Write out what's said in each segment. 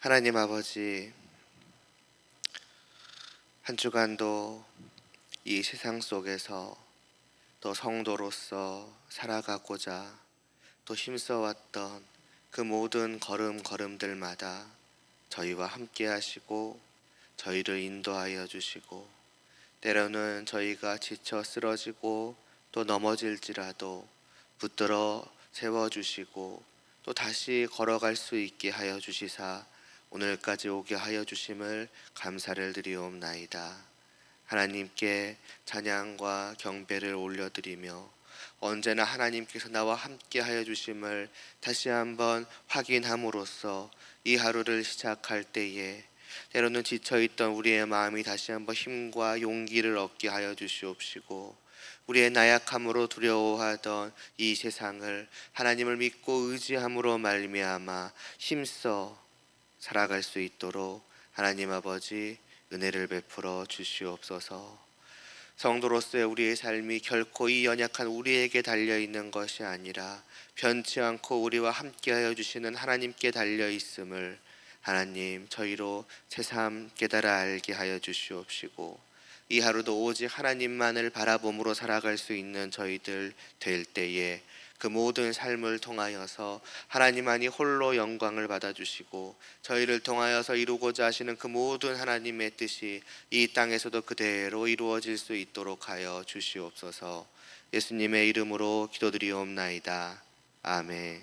하나님 아버지, 한 주간도 이 세상 속에서 또 성도로서 살아가고자 또 힘써왔던 그 모든 걸음 걸음들마다 저희와 함께 하시고 저희를 인도하여 주시고 때로는 저희가 지쳐 쓰러지고 또 넘어질지라도 붙들어 세워 주시고 또 다시 걸어갈 수 있게 하여 주시사 오늘까지 오게 하여 주심을 감사를 드리옵나이다. 하나님께 찬양과 경배를 올려드리며 언제나 하나님께서 나와 함께 하여 주심을 다시 한번 확인함으로써 이 하루를 시작할 때에 때로는 지쳐있던 우리의 마음이 다시 한번 힘과 용기를 얻게 하여 주시옵시고 우리의 나약함으로 두려워하던 이 세상을 하나님을 믿고 의지함으로 말미암아 힘써 살아갈 수 있도록 하나님 아버지 은혜를 베풀어 주시옵소서. 성도로서의 우리의 삶이 결코 이 연약한 우리에게 달려 있는 것이 아니라 변치 않고 우리와 함께하여 주시는 하나님께 달려 있음을 하나님 저희로 새삼 깨달아 알게 하여 주시옵시고 이 하루도 오직 하나님만을 바라봄으로 살아갈 수 있는 저희들 될 때에 그 모든 삶을 통하여서 하나님만이 홀로 영광을 받아주시고 저희를 통하여서 이루고자 하시는 그 모든 하나님의 뜻이 이 땅에서도 그대로 이루어질 수 있도록 하여 주시옵소서 예수님의 이름으로 기도드리옵나이다. 아멘.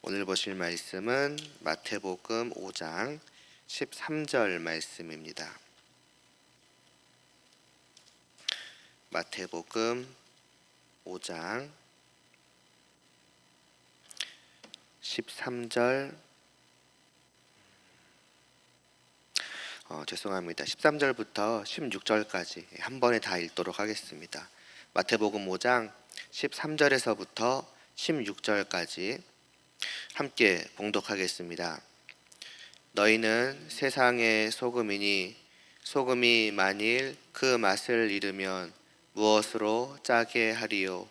오늘 보실 말씀은 마태복음 5장 13절 말씀입니다. 마태복음 5장 13절 어, 죄송합니다. 13절부터 16절까지 한 번에 다 읽도록 하겠습니다. 마태복음 5장 13절에서부터 16절까지 함께 봉독하겠습니다. 너희는 세상의 소금이니 소금이 만일 그 맛을 잃으면 무엇으로 짜게 하리요?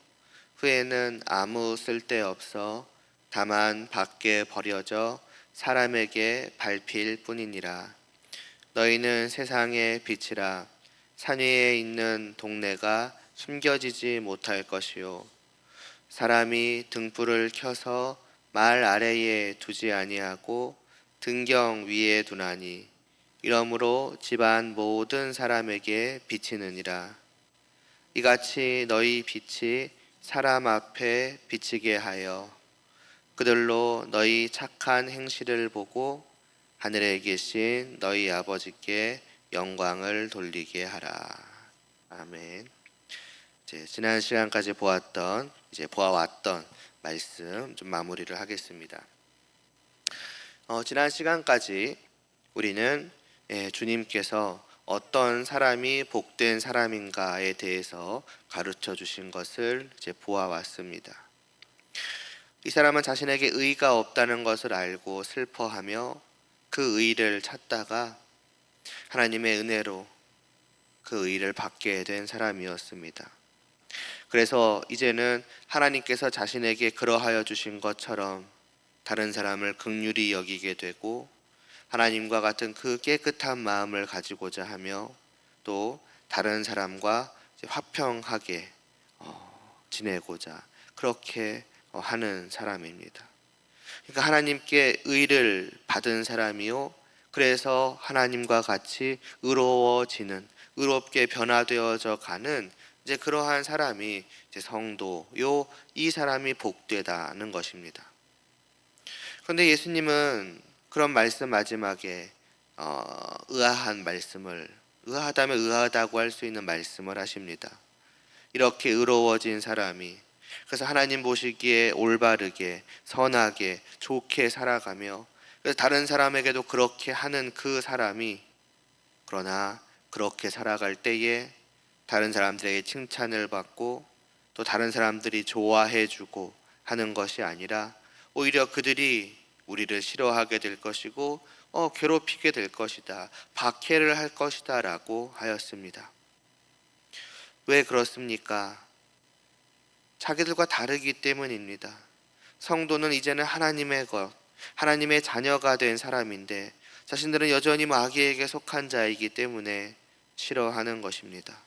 후에는 아무 쓸데 없어 다만 밖에 버려져 사람에게 밟힐 뿐이니라. 너희는 세상의 빛이라. 산 위에 있는 동네가 숨겨지지 못할 것이요. 사람이 등불을 켜서 말 아래에 두지 아니하고 등경 위에 두나니 이러므로 집안 모든 사람에게 비치느니라 이같이 너희 빛이 사람 앞에 비치게 하여 그들로 너희 착한 행실을 보고 하늘에 계신 너희 아버지께 영광을 돌리게 하라. 아멘. 이제 지난 시간까지 보았던 이제 보아왔던 말씀 좀 마무리를 하겠습니다. 어, 지난 시간까지 우리는 예, 주님께서 어떤 사람이 복된 사람인가에 대해서 가르쳐 주신 것을 이제 보아왔습니다. 이 사람은 자신에게 의가 없다는 것을 알고 슬퍼하며 그 의를 찾다가 하나님의 은혜로 그 의를 받게 된 사람이었습니다. 그래서 이제는 하나님께서 자신에게 그러하여 주신 것처럼 다른 사람을 극률히 여기게 되고 하나님과 같은 그 깨끗한 마음을 가지고자 하며 또 다른 사람과 화평하게 어, 지내고자 그렇게 어, 하는 사람입니다. 그러니까 하나님께 의를 받은 사람이요. 그래서 하나님과 같이 의로워지는 의롭게 변화되어져 가는 이제 그러한 사람이 이제 성도요. 이 사람이 복되다는 것입니다. 그런데 예수님은 그런 말씀 마지막에 어, 의아한 말씀을 의아하다면 의아하다고 할 수 있는 말씀을 하십니다. 이렇게 의로워진 사람이 그래서 하나님 보시기에 올바르게 선하게 좋게 살아가며 그래서 다른 사람에게도 그렇게 하는 그 사람이 그러나 그렇게 살아갈 때에 다른 사람들에게 칭찬을 받고 또 다른 사람들이 좋아해 주고 하는 것이 아니라 오히려 그들이 우리를 싫어하게 될 것이고 어, 괴롭히게 될 것이다. 박해를 할 것이다라고 하였습니다. 왜 그렇습니까? 자기들과 다르기 때문입니다. 성도는 이제는 하나님의 것, 하나님의 자녀가 된 사람인데 자신들은 여전히 마귀에게 속한 자이기 때문에 싫어하는 것입니다.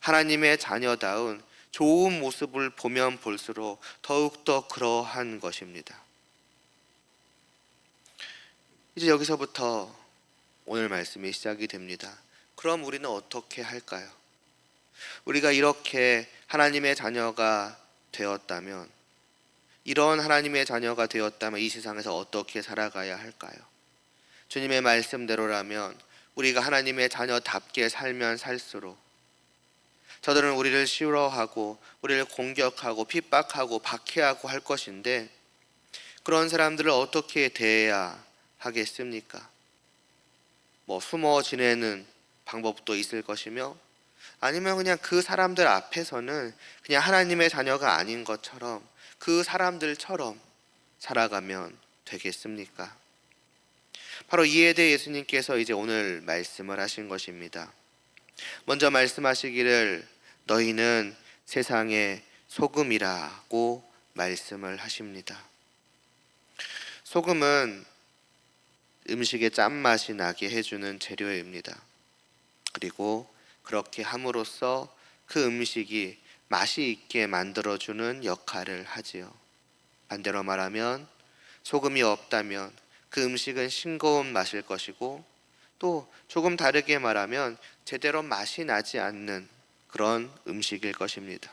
하나님의 자녀다운 좋은 모습을 보면 볼수록 더욱더 그러한 것입니다. 이제 여기서부터 오늘 말씀이 시작이 됩니다. 그럼 우리는 어떻게 할까요? 우리가 이렇게 하나님의 자녀가 되었다면, 이런 하나님의 자녀가 되었다면 이 세상에서 어떻게 살아가야 할까요? 주님의 말씀대로라면 우리가 하나님의 자녀답게 살면 살수록 저들은 우리를 싫어하고 우리를 공격하고 핍박하고 박해하고 할 것인데 그런 사람들을 어떻게 대해야 하겠습니까? 뭐 숨어 지내는 방법도 있을 것이며 아니면 그냥 그 사람들 앞에서는 그냥 하나님의 자녀가 아닌 것처럼 그 사람들처럼 살아가면 되겠습니까? 바로 이에 대해 예수님께서 이제 오늘 말씀을 하신 것입니다. 먼저 말씀하시기를 너희는 세상의 소금이라고 말씀을 하십니다. 소금은 음식의 짠맛이 나게 해주는 재료입니다. 그리고 그렇게 함으로써 그 음식이 맛이 있게 만들어주는 역할을 하지요. 반대로 말하면 소금이 없다면 그 음식은 싱거운 맛일 것이고 또 조금 다르게 말하면 제대로 맛이 나지 않는 그런 음식일 것입니다.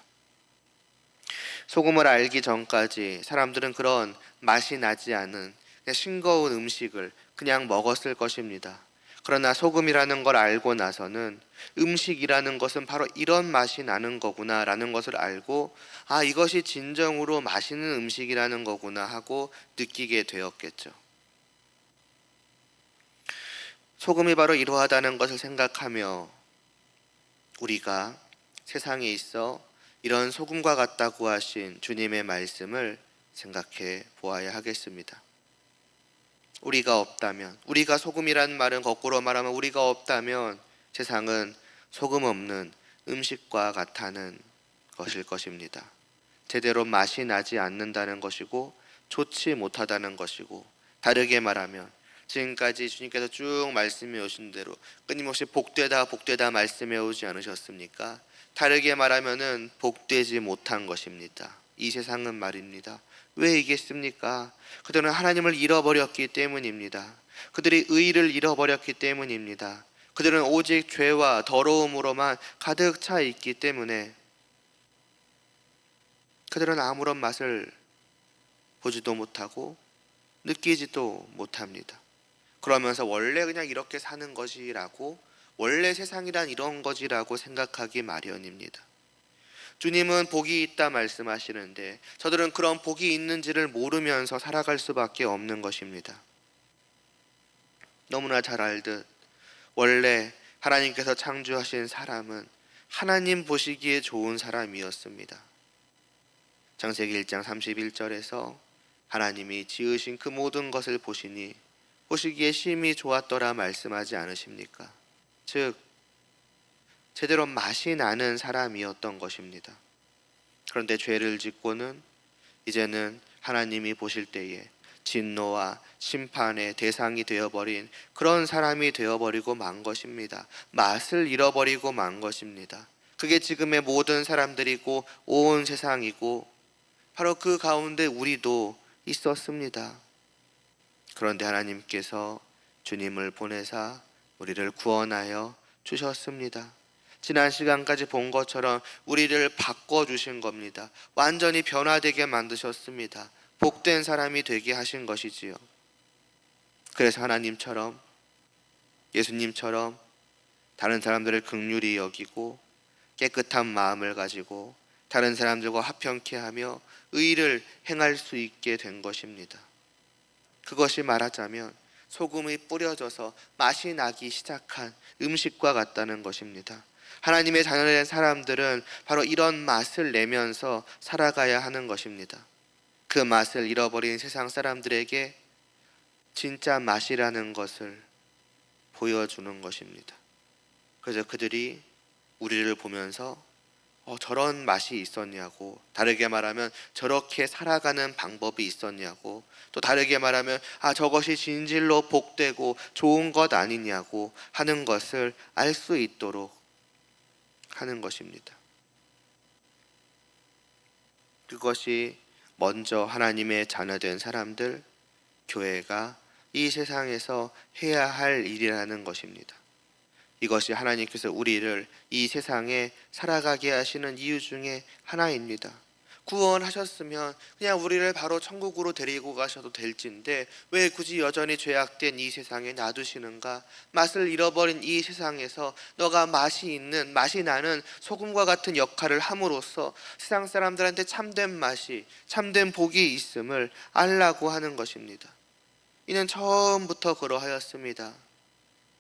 소금을 알기 전까지 사람들은 그런 맛이 나지 않은 싱거운 음식을 그냥 먹었을 것입니다. 그러나 소금이라는 걸 알고 나서는 음식이라는 것은 바로 이런 맛이 나는 거구나라는 것을 알고 아, 이것이 진정으로 맛있는 음식이라는 거구나 하고 느끼게 되었겠죠. 소금이 바로 이러하다는 것을 생각하며 우리가 세상에 있어 이런 소금과 같다고 하신 주님의 말씀을 생각해 보아야 하겠습니다. 우리가 없다면, 우리가 소금이라는 말은 거꾸로 말하면 우리가 없다면 세상은 소금 없는 음식과 같다는 것일 것입니다. 제대로 맛이 나지 않는다는 것이고 좋지 못하다는 것이고 다르게 말하면 지금까지 주님께서 쭉 말씀해 오신 대로 끊임없이 복되다 복되다 말씀해 오지 않으셨습니까? 다르게 말하면은 복되지 못한 것입니다. 이 세상은 말입니다. 왜 이겠습니까? 그들은 하나님을 잃어버렸기 때문입니다. 그들이 의를 잃어버렸기 때문입니다. 그들은 오직 죄와 더러움으로만 가득 차 있기 때문에 그들은 아무런 맛을 보지도 못하고 느끼지도 못합니다. 그러면서 원래 그냥 이렇게 사는 것이라고 원래 세상이란 이런 거지라고 생각하기 마련입니다. 주님은 복이 있다 말씀하시는데 저들은 그런 복이 있는지를 모르면서 살아갈 수밖에 없는 것입니다. 너무나 잘 알듯 원래 하나님께서 창조하신 사람은 하나님 보시기에 좋은 사람이었습니다. 창세기 1장 31절에서 하나님이 지으신 그 모든 것을 보시니 보시기에 심히 좋았더라 말씀하지 않으십니까? 즉 제대로 맛이 나는 사람이었던 것입니다. 그런데 죄를 짓고는 이제는 하나님이 보실 때에 진노와 심판의 대상이 되어버린 그런 사람이 되어버리고 만 것입니다. 맛을 잃어버리고 만 것입니다. 그게 지금의 모든 사람들이고 온 세상이고 바로 그 가운데 우리도 있었습니다. 그런데 하나님께서 주님을 보내사 우리를 구원하여 주셨습니다. 지난 시간까지 본 것처럼 우리를 바꿔 주신 겁니다. 완전히 변화되게 만드셨습니다. 복된 사람이 되게 하신 것이지요. 그래서 하나님처럼 예수님처럼 다른 사람들을 극률히 여기고 깨끗한 마음을 가지고 다른 사람들과 화평케 하며 의를 행할 수 있게 된 것입니다. 그것이 말하자면 소금이 뿌려져서 맛이 나기 시작한 음식과 같다는 것입니다. 하나님의 자녀된 사람들은 바로 이런 맛을 내면서 살아가야 하는 것입니다. 그 맛을 잃어버린 세상 사람들에게 진짜 맛이라는 것을 보여주는 것입니다. 그래서 그들이 우리를 보면서 어, 저런 맛이 있었냐고 다르게 말하면 저렇게 살아가는 방법이 있었냐고 또 다르게 말하면 아 저것이 진실로 복되고 좋은 것 아니냐고 하는 것을 알 수 있도록 하는 것입니다. 그것이 먼저 하나님의 자녀된 사람들 교회가 이 세상에서 해야 할 일이라는 것입니다. 이것이 하나님께서 우리를 이 세상에 살아가게 하시는 이유 중에 하나입니다. 구원하셨으면 그냥 우리를 바로 천국으로 데리고 가셔도 될진데 왜 굳이 여전히 죄악된 이 세상에 놔두시는가? 맛을 잃어버린 이 세상에서 너가 맛이 있는 맛이 나는 소금과 같은 역할을 함으로써 세상 사람들한테 참된 맛이 참된 복이 있음을 알라고 하는 것입니다. 이는 처음부터 그러하였습니다.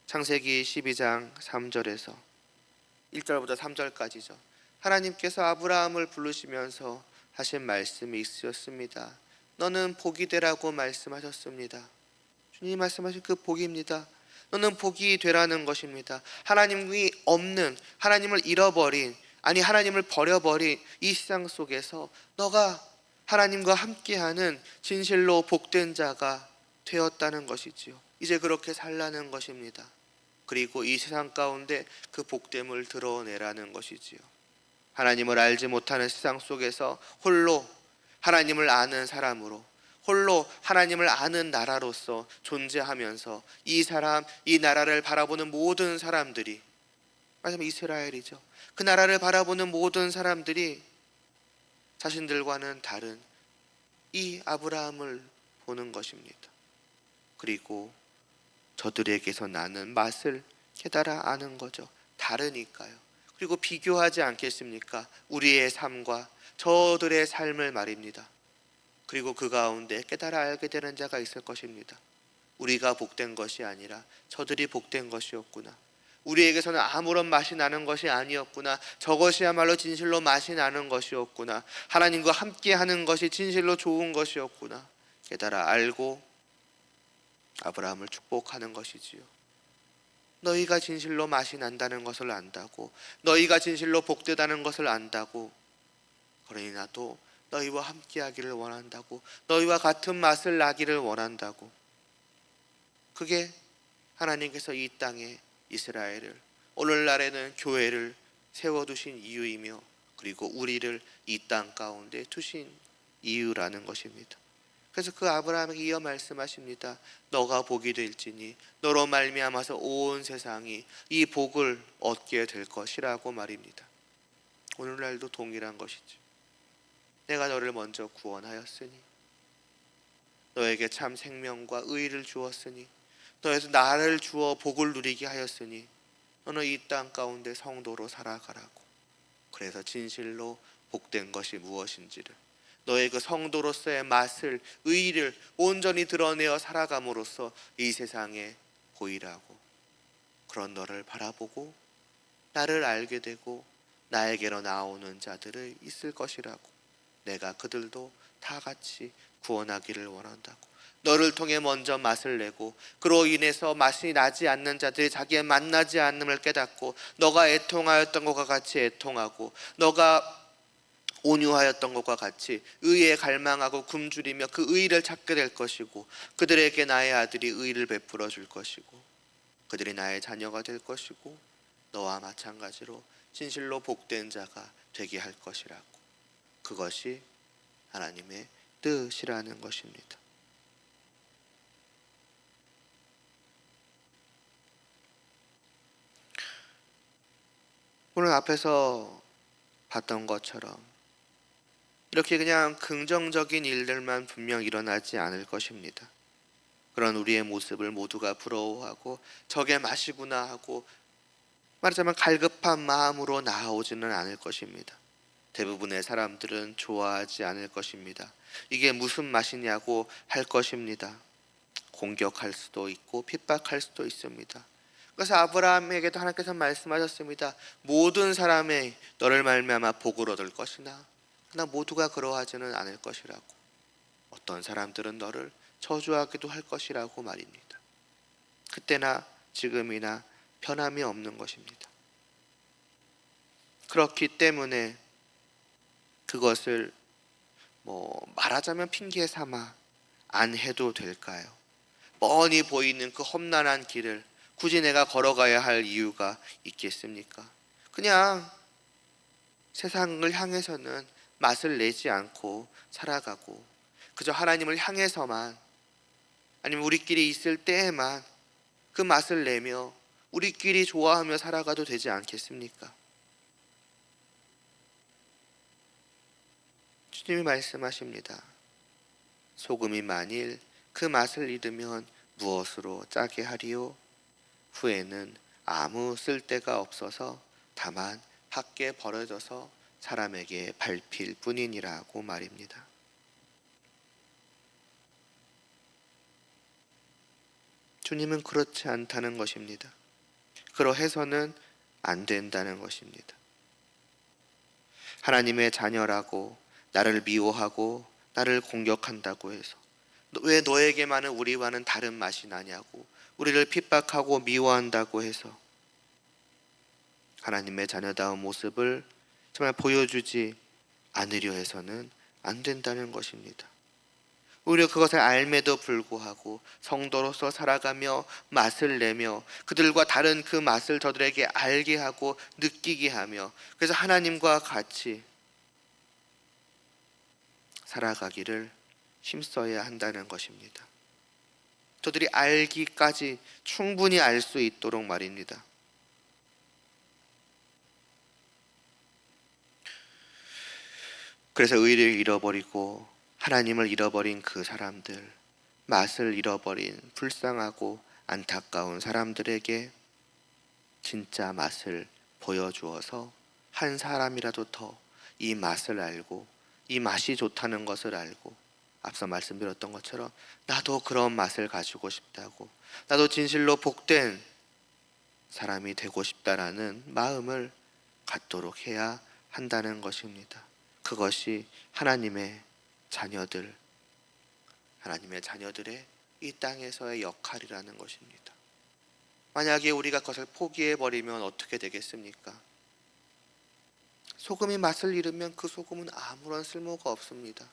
창세기 12장 3절에서 1절부터 3절까지죠. 하나님께서 아브라함을 부르시면서 하신 말씀이 있으셨습니다. 너는 복이 되라고 말씀하셨습니다. 주님 말씀하신 그 복입니다. 너는 복이 되라는 것입니다. 하나님이 없는 하나님을 잃어버린 아니 하나님을 버려버린 이 세상 속에서 너가 하나님과 함께하는 진실로 복된 자가 되었다는 것이지요. 이제 그렇게 살라는 것입니다. 그리고 이 세상 가운데 그 복됨을 드러내라는 것이지요. 하나님을 알지 못하는 세상 속에서 홀로 하나님을 아는 사람으로 홀로 하나님을 아는 나라로서 존재하면서 이 사람, 이 나라를 바라보는 모든 사람들이 말하자면 이스라엘이죠. 그 나라를 바라보는 모든 사람들이 자신들과는 다른 이 아브라함을 보는 것입니다. 그리고 저들에게서 나는 맛을 깨달아 아는 거죠. 다르니까요. 그리고 비교하지 않겠습니까? 우리의 삶과 저들의 삶을 말입니다. 그리고 그 가운데 깨달아 알게 되는 자가 있을 것입니다. 우리가 복된 것이 아니라 저들이 복된 것이었구나. 우리에게서는 아무런 맛이 나는 것이 아니었구나. 저것이야말로 진실로 맛이 나는 것이었구나. 하나님과 함께 하는 것이 진실로 좋은 것이었구나. 깨달아 알고 아브라함을 축복하는 것이지요. 너희가 진실로 맛이 난다는 것을 안다고, 너희가 진실로 복되다는 것을 안다고, 그러니 나도 너희와 함께 하기를 원한다고, 너희와 같은 맛을 나기를 원한다고. 그게 하나님께서 이 땅에 이스라엘을 오늘날에는 교회를 세워두신 이유이며, 그리고 우리를 이 땅 가운데 두신 이유라는 것입니다. 그래서 그 아브라함에게 이어 말씀하십니다. 너가 복이 될지니 너로 말미암아서 온 세상이 이 복을 얻게 될 것이라고 말입니다. 오늘날도 동일한 것이죠. 내가 너를 먼저 구원하였으니 너에게 참 생명과 의를 주었으니 너에서 나를 주어 복을 누리게 하였으니 너는 이 땅 가운데 성도로 살아가라고. 그래서 진실로 복된 것이 무엇인지를 너의 그 성도로서의 맛을 의의를 온전히 드러내어 살아감으로써 이 세상에 보이라고. 그런 너를 바라보고 나를 알게 되고 나에게로 나오는 자들을 있을 것이라고. 내가 그들도 다 같이 구원하기를 원한다고. 너를 통해 먼저 맛을 내고 그로 인해서 맛이 나지 않는 자들이 자기의 만나지 않음을 깨닫고 너가 애통하였던 것과 같이 애통하고 너가 온유하였던 것과 같이 의에 갈망하고 굶주리며 그 의를 찾게 될 것이고 그들에게 나의 아들이 의를 베풀어 줄 것이고 그들이 나의 자녀가 될 것이고 너와 마찬가지로 진실로 복된 자가 되게 할 것이라고 그것이 하나님의 뜻이라는 것입니다. 오늘 앞에서 봤던 것처럼 이렇게 그냥 긍정적인 일들만 분명 일어나지 않을 것입니다. 그런 우리의 모습을 모두가 부러워하고 저게 맛이구나 하고 말하자면 갈급한 마음으로 나아오지는 않을 것입니다. 대부분의 사람들은 좋아하지 않을 것입니다. 이게 무슨 맛이냐고 할 것입니다. 공격할 수도 있고 핍박할 수도 있습니다. 그래서 아브라함에게도 하나님께서 말씀하셨습니다. 모든 사람의 너를 말미암아 복을 얻을 것이나 나 모두가 그러하지는 않을 것이라고. 어떤 사람들은 너를 저주하기도 할 것이라고 말입니다. 그때나 지금이나 변함이 없는 것입니다. 그렇기 때문에 그것을 뭐 말하자면 핑계 삼아 안 해도 될까요? 뻔히 보이는 그 험난한 길을 굳이 내가 걸어가야 할 이유가 있겠습니까? 그냥 세상을 향해서는 맛을 내지 않고 살아가고 그저 하나님을 향해서만 아니면 우리끼리 있을 때에만 그 맛을 내며 우리끼리 좋아하며 살아가도 되지 않겠습니까? 주님이 말씀하십니다. 소금이 만일 그 맛을 잃으면 무엇으로 짜게 하리요? 후에는 아무 쓸데가 없어서 다만 밖에 버려져서 사람에게 밟힐 뿐이니라고 말입니다. 주님은 그렇지 않다는 것입니다. 그러해서는 안 된다는 것입니다. 하나님의 자녀라고 나를 미워하고 나를 공격한다고 해서 왜 너에게만은 우리와는 다른 맛이 나냐고 우리를 핍박하고 미워한다고 해서 하나님의 자녀다운 모습을 정말 보여주지 않으려 해서는 안 된다는 것입니다. 오히려 그것을 알매도 불구하고 성도로서 살아가며 맛을 내며 그들과 다른 그 맛을 저들에게 알게 하고 느끼게 하며 그래서 하나님과 같이 살아가기를 힘써야 한다는 것입니다. 저들이 알기까지 충분히 알 수 있도록 말입니다. 그래서 의를 잃어버리고 하나님을 잃어버린 그 사람들, 맛을 잃어버린 불쌍하고 안타까운 사람들에게 진짜 맛을 보여주어서 한 사람이라도 더 이 맛을 알고 이 맛이 좋다는 것을 알고 앞서 말씀드렸던 것처럼 나도 그런 맛을 가지고 싶다고 나도 진실로 복된 사람이 되고 싶다라는 마음을 갖도록 해야 한다는 것입니다. 그것이 하나님의 자녀들, 하나님의 자녀들의 이 땅에서의 역할이라는 것입니다. 만약에 우리가 그것을 포기해 버리면 어떻게 되겠습니까? 소금이 맛을 잃으면 그 소금은 아무런 쓸모가 없습니다.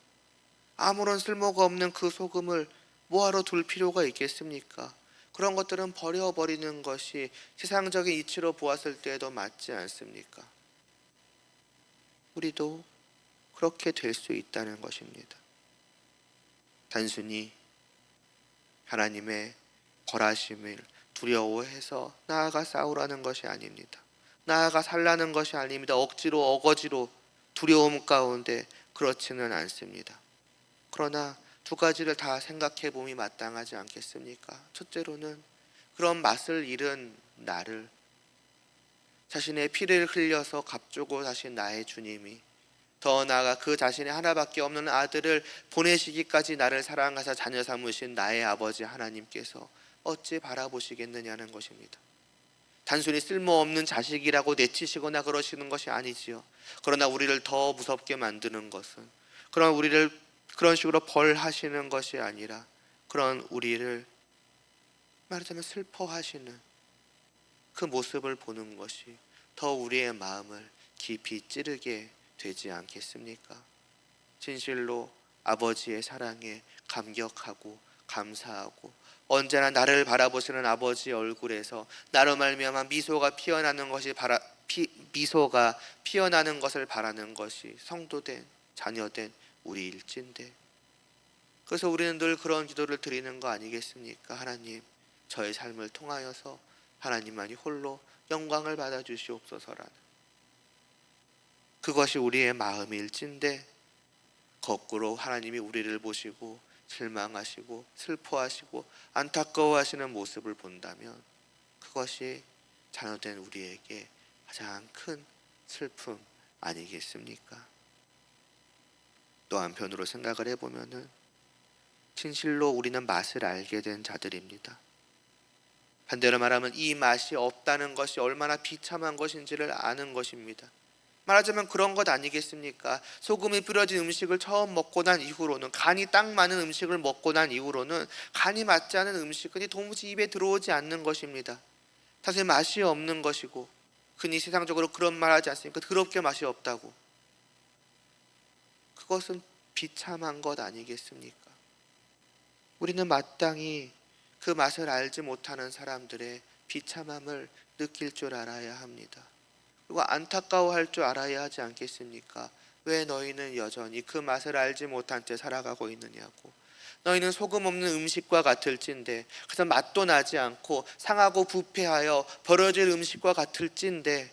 아무런 쓸모가 없는 그 소금을 뭐하러 둘 필요가 있겠습니까? 그런 것들은 버려버리는 것이 세상적인 이치로 보았을 때에도 맞지 않습니까? 우리도 그렇게 될 수 있다는 것입니다. 단순히 하나님의 벌하심을 두려워해서 나아가 싸우라는 것이 아닙니다. 나아가 살라는 것이 아닙니다. 억지로 어거지로 두려움 가운데 그렇지는 않습니다. 그러나 두 가지를 다 생각해 봄이 마땅하지 않겠습니까? 첫째로는 그런 맛을 잃은 나를 자신의 피를 흘려서 값주고 다신 나의 주님이 더 나아가 그 자신의 하나밖에 없는 아들을 보내시기까지 나를 사랑하사 자녀 삼으신 나의 아버지 하나님께서 어찌 바라보시겠느냐는 것입니다. 단순히 쓸모없는 자식이라고 내치시거나 그러시는 것이 아니지요. 그러나 우리를 더 무섭게 만드는 것은 그런 우리를 그런 식으로 벌하시는 것이 아니라 그런 우리를 말하자면 슬퍼하시는 그 모습을 보는 것이 더 우리의 마음을 깊이 찌르게 되지 않겠습니까? 진실로 아버지의 사랑에 감격하고 감사하고 언제나 나를 바라보시는 아버지 얼굴에서 나로 말미암아 미소가 피어나는 것이 바라 피, 미소가 피어나는 것을 바라는 것이 성도된 자녀된 우리일진데 그래서 우리는 늘 그런 기도를 드리는 거 아니겠습니까? 하나님 저의 삶을 통하여서 하나님만이 홀로 영광을 받아 주시옵소서라는 그것이 우리의 마음일진데 거꾸로 하나님이 우리를 보시고 실망하시고 슬퍼하시고 안타까워하시는 모습을 본다면 그것이 자녀된 우리에게 가장 큰 슬픔 아니겠습니까? 또 한편으로 생각을 해보면은 진실로 우리는 맛을 알게 된 자들입니다. 반대로 말하면 이 맛이 없다는 것이 얼마나 비참한 것인지를 아는 것입니다. 말하자면 그런 것 아니겠습니까? 소금이 뿌려진 음식을 처음 먹고 난 이후로는 간이 딱 맞는 음식을 먹고 난 이후로는 간이 맞지 않은 음식은 도무지 입에 들어오지 않는 것입니다. 사실 맛이 없는 것이고 흔히 세상적으로 그런 말 하지 않습니까? 더럽게 맛이 없다고. 그것은 비참한 것 아니겠습니까? 우리는 마땅히 그 맛을 알지 못하는 사람들의 비참함을 느낄 줄 알아야 합니다. 그리고 안타까워할 줄 알아야 하지 않겠습니까? 왜 너희는 여전히 그 맛을 알지 못한 채 살아가고 있느냐고. 너희는 소금 없는 음식과 같을진데 그래서 맛도 나지 않고 상하고 부패하여 버려질 음식과 같을진데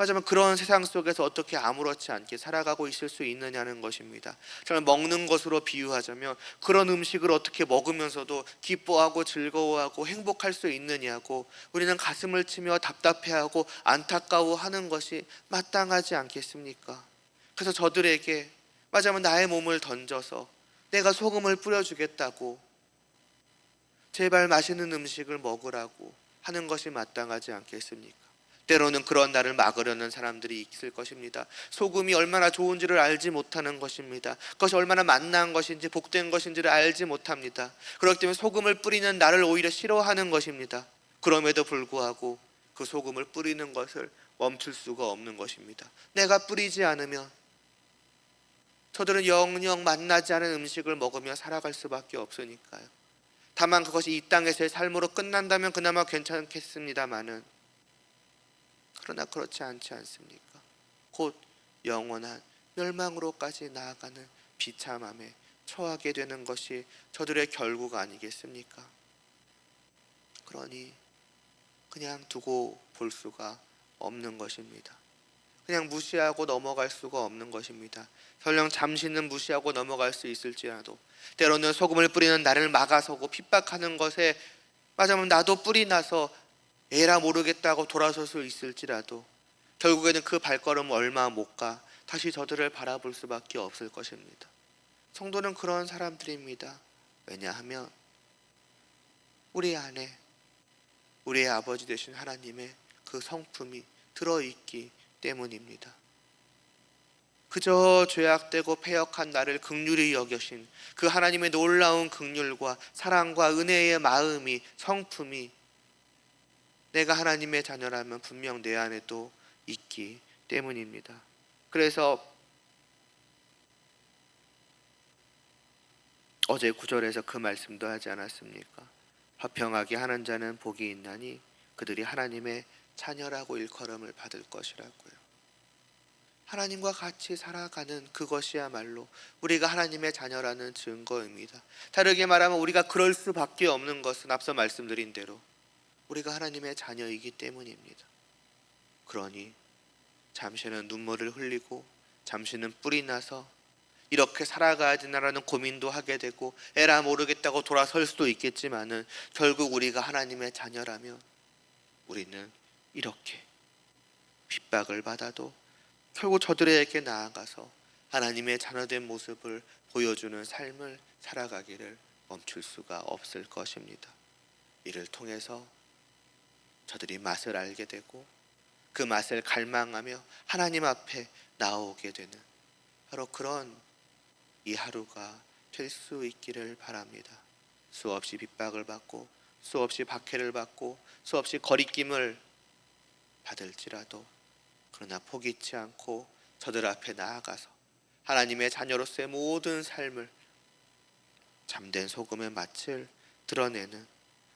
맞으면 그런 세상 속에서 어떻게 아무렇지 않게 살아가고 있을 수 있느냐는 것입니다. 저는 먹는 것으로 비유하자면 그런 음식을 어떻게 먹으면서도 기뻐하고 즐거워하고 행복할 수 있느냐고 우리는 가슴을 치며 답답해하고 안타까워하는 것이 마땅하지 않겠습니까? 그래서 저들에게 맞으면 나의 몸을 던져서 내가 소금을 뿌려주겠다고 제발 맛있는 음식을 먹으라고 하는 것이 마땅하지 않겠습니까? 때로는 그런 나를 막으려는 사람들이 있을 것입니다. 소금이 얼마나 좋은지를 알지 못하는 것입니다. 그것이 얼마나 맛난 것인지 복된 것인지를 알지 못합니다. 그렇기 때문에 소금을 뿌리는 나를 오히려 싫어하는 것입니다. 그럼에도 불구하고 그 소금을 뿌리는 것을 멈출 수가 없는 것입니다. 내가 뿌리지 않으면 저들은 영영 만나지 않은 음식을 먹으며 살아갈 수밖에 없으니까요. 다만 그것이 이 땅에서의 삶으로 끝난다면 그나마 괜찮겠습니다마는 그러나 그렇지 않지 않습니까? 곧 영원한 멸망으로까지 나아가는 비참함에 처하게 되는 것이 저들의 결국 아니겠습니까? 그러니 그냥 두고 볼 수가 없는 것입니다. 그냥 무시하고 넘어갈 수가 없는 것입니다. 설령 잠시는 무시하고 넘어갈 수 있을지라도 때로는 소금을 뿌리는 나를 막아서고 핍박하는 것에 맞으면 나도 뿌리 나서 에라 모르겠다고 돌아설 수 있을지라도 결국에는 그 발걸음 얼마 못 가 다시 저들을 바라볼 수밖에 없을 것입니다. 성도는 그런 사람들입니다. 왜냐하면 우리 안에 우리의 아버지 되신 하나님의 그 성품이 들어있기 때문입니다. 그저 죄악되고 패역한 나를 극률히 여겨신 그 하나님의 놀라운 극률과 사랑과 은혜의 마음이 성품이 내가 하나님의 자녀라면 분명 내 안에도 있기 때문입니다. 그래서 어제 구절에서 그 말씀도 하지 않았습니까? 화평하게 하는 자는 복이 있나니 그들이 하나님의 자녀라고 일컬음을 받을 것이라고요. 하나님과 같이 살아가는 그것이야말로 우리가 하나님의 자녀라는 증거입니다. 다르게 말하면 우리가 그럴 수밖에 없는 것은 앞서 말씀드린 대로 우리가 하나님의 자녀이기 때문입니다. 그러니 잠시는 눈물을 흘리고 잠시는 뿔이 나서 이렇게 살아가야 되나라는 고민도 하게 되고 에라 모르겠다고 돌아설 수도 있겠지만은 결국 우리가 하나님의 자녀라면 우리는 이렇게 핍박을 받아도 결국 저들에게 나아가서 하나님의 자녀된 모습을 보여주는 삶을 살아가기를 멈출 수가 없을 것입니다. 이를 통해서 저들이 맛을 알게 되고 그 맛을 갈망하며 하나님 앞에 나오게 되는 바로 그런 이 하루가 될 수 있기를 바랍니다. 수없이 핍박을 받고 수없이 박해를 받고 수없이 거리낌을 받을지라도 그러나 포기치 않고 저들 앞에 나아가서 하나님의 자녀로서의 모든 삶을 잠든 소금의 맛을 드러내는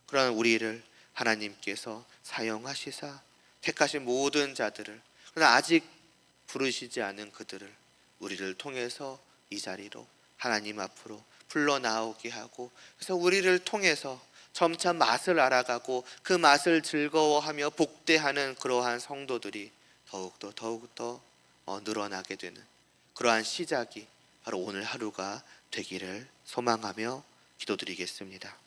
그런 우리를 하나님께서 사용하시사 택하신 모든 자들을 그러나 아직 부르시지 않은 그들을 우리를 통해서 이 자리로 하나님 앞으로 불러 나오게 하고 그래서 우리를 통해서 점차 맛을 알아가고 그 맛을 즐거워하며 복대하는 그러한 성도들이 더욱더 더욱더 어, 늘어나게 되는 그러한 시작이 바로 오늘 하루가 되기를 소망하며 기도드리겠습니다.